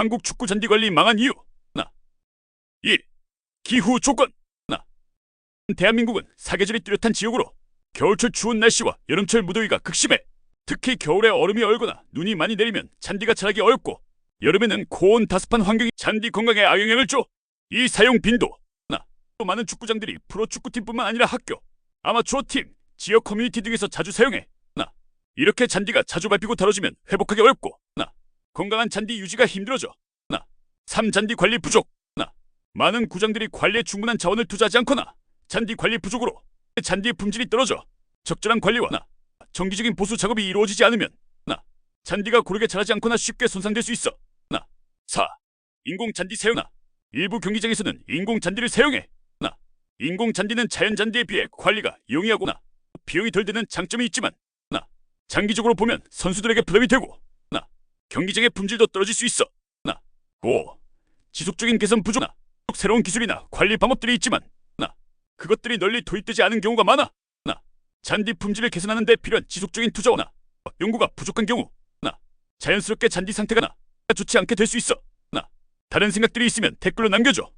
한국 축구 잔디 관리 망한 이유. 하나. 1. 기후 조건. 하나. 대한민국은 사계절이 뚜렷한 지역으로 겨울철 추운 날씨와 여름철 무더위가 극심해. 특히 겨울에 얼음이 얼거나 눈이 많이 내리면 잔디가 자라기 어렵고 여름에는 고온 다습한 환경이 잔디 건강에 악영향을 줘. 이 사용 빈도. 하나. 또 많은 축구장들이 프로 축구팀뿐만 아니라 학교, 아마추어 팀, 지역 커뮤니티 등에서 자주 사용해. 하나. 이렇게 잔디가 자주 밟히고 다뤄지면 회복하기 어렵고. 하나 건강한 잔디 유지가 힘들어져. 하나 3. 잔디 관리 부족 하나 많은 구장들이 관리에 충분한 자원을 투자하지 않거나 잔디 관리 부족으로 잔디의 품질이 떨어져 적절한 관리와 하나 정기적인 보수 작업이 이루어지지 않으면 하나 잔디가 고르게 자라지 않거나 쉽게 손상될 수 있어. 하나 4. 인공 잔디 사용 하나 일부 경기장에서는 인공 잔디를 사용해. 하나 인공 잔디는 자연 잔디에 비해 관리가 용이하거나 비용이 덜 드는 장점이 있지만 하나 장기적으로 보면 선수들에게 부담이 되고 경기장의 품질도 떨어질 수 있어. 하나 5. 지속적인 개선 부족 하나 새로운 기술이나 관리 방법들이 있지만 하나 그것들이 널리 도입되지 않은 경우가 많아. 하나 잔디 품질을 개선하는 데 필요한 지속적인 투자나 연구가 부족한 경우 하나 자연스럽게 잔디 상태가 나 좋지 않게 될 수 있어. 하나 다른 생각들이 있으면 댓글로 남겨줘.